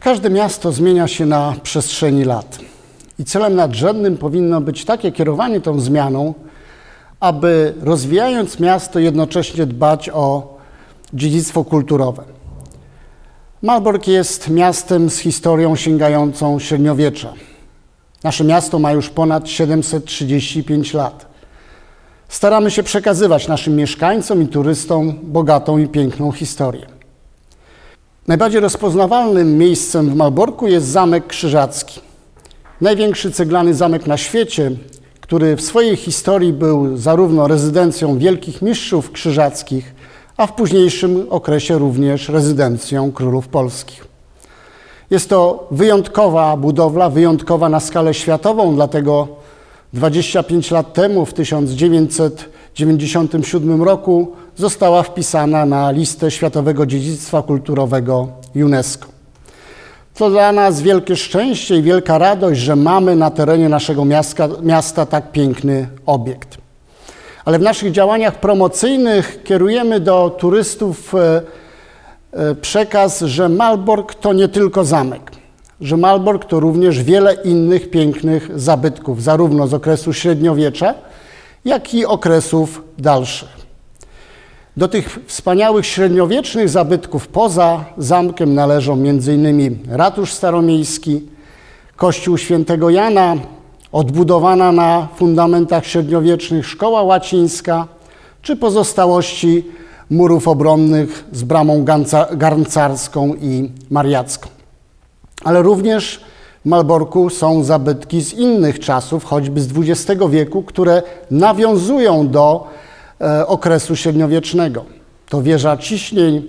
Każde miasto zmienia się na przestrzeni lat. I celem nadrzędnym powinno być takie kierowanie tą zmianą, aby rozwijając miasto, jednocześnie dbać o dziedzictwo kulturowe. Malbork jest miastem z historią sięgającą średniowiecza. Nasze miasto ma już ponad 735 lat. Staramy się przekazywać naszym mieszkańcom i turystom bogatą i piękną historię. Najbardziej rozpoznawalnym miejscem w Malborku jest Zamek Krzyżacki. Największy ceglany zamek na świecie, który w swojej historii był zarówno rezydencją wielkich mistrzów krzyżackich, a w późniejszym okresie również rezydencją królów polskich. Jest to wyjątkowa budowla, wyjątkowa na skalę światową, dlatego 25 lat temu, w 1997 roku, została wpisana na listę Światowego Dziedzictwa Kulturowego UNESCO. To dla nas wielkie szczęście i wielka radość, że mamy na terenie naszego miasta, miasta tak piękny obiekt. Ale w naszych działaniach promocyjnych kierujemy do turystów e, e, przekaz, że Malbork to nie tylko zamek, że Malbork to również wiele innych pięknych zabytków, zarówno z okresu średniowiecza, jak i okresów dalszych. Do tych wspaniałych średniowiecznych zabytków poza zamkiem należą m.in. ratusz staromiejski, kościół świętego Jana, odbudowana na fundamentach średniowiecznych szkoła łacińska, czy pozostałości murów obronnych z bramą garncarską i mariacką. Ale również w Malborku są zabytki z innych czasów, choćby z XX wieku, które nawiązują do okresu średniowiecznego. To wieża ciśnień,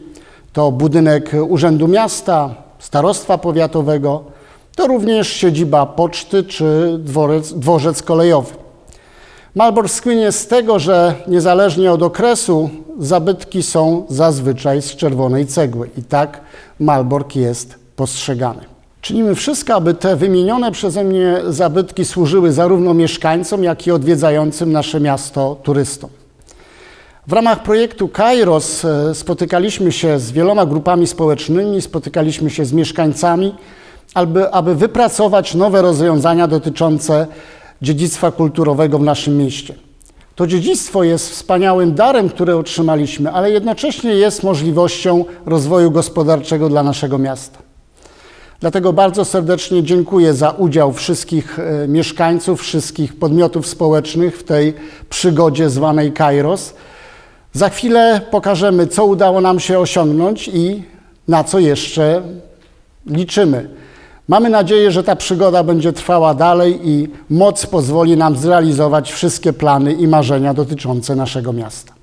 to budynek Urzędu Miasta, Starostwa Powiatowego, to również siedziba poczty czy dworec, dworzec kolejowy. Malbork słynie z tego, że niezależnie od okresu zabytki są zazwyczaj z czerwonej cegły i tak Malbork jest postrzegany. Czynimy wszystko, aby te wymienione przeze mnie zabytki służyły zarówno mieszkańcom, jak i odwiedzającym nasze miasto turystom. W ramach projektu Kairos e, spotykaliśmy się z wieloma grupami społecznymi, spotykaliśmy się z mieszkańcami, aby, aby wypracować nowe rozwiązania dotyczące dziedzictwa kulturowego w naszym mieście. To dziedzictwo jest wspaniałym darem, który otrzymaliśmy, ale jednocześnie jest możliwością rozwoju gospodarczego dla naszego miasta. Dlatego bardzo serdecznie dziękuję za udział wszystkich e, mieszkańców, wszystkich podmiotów społecznych w tej przygodzie zwanej Kairos. Za chwilę pokażemy, co udało nam się osiągnąć i na co jeszcze liczymy. Mamy nadzieję, że ta przygoda będzie trwała dalej i moc pozwoli nam zrealizować wszystkie plany i marzenia dotyczące naszego miasta.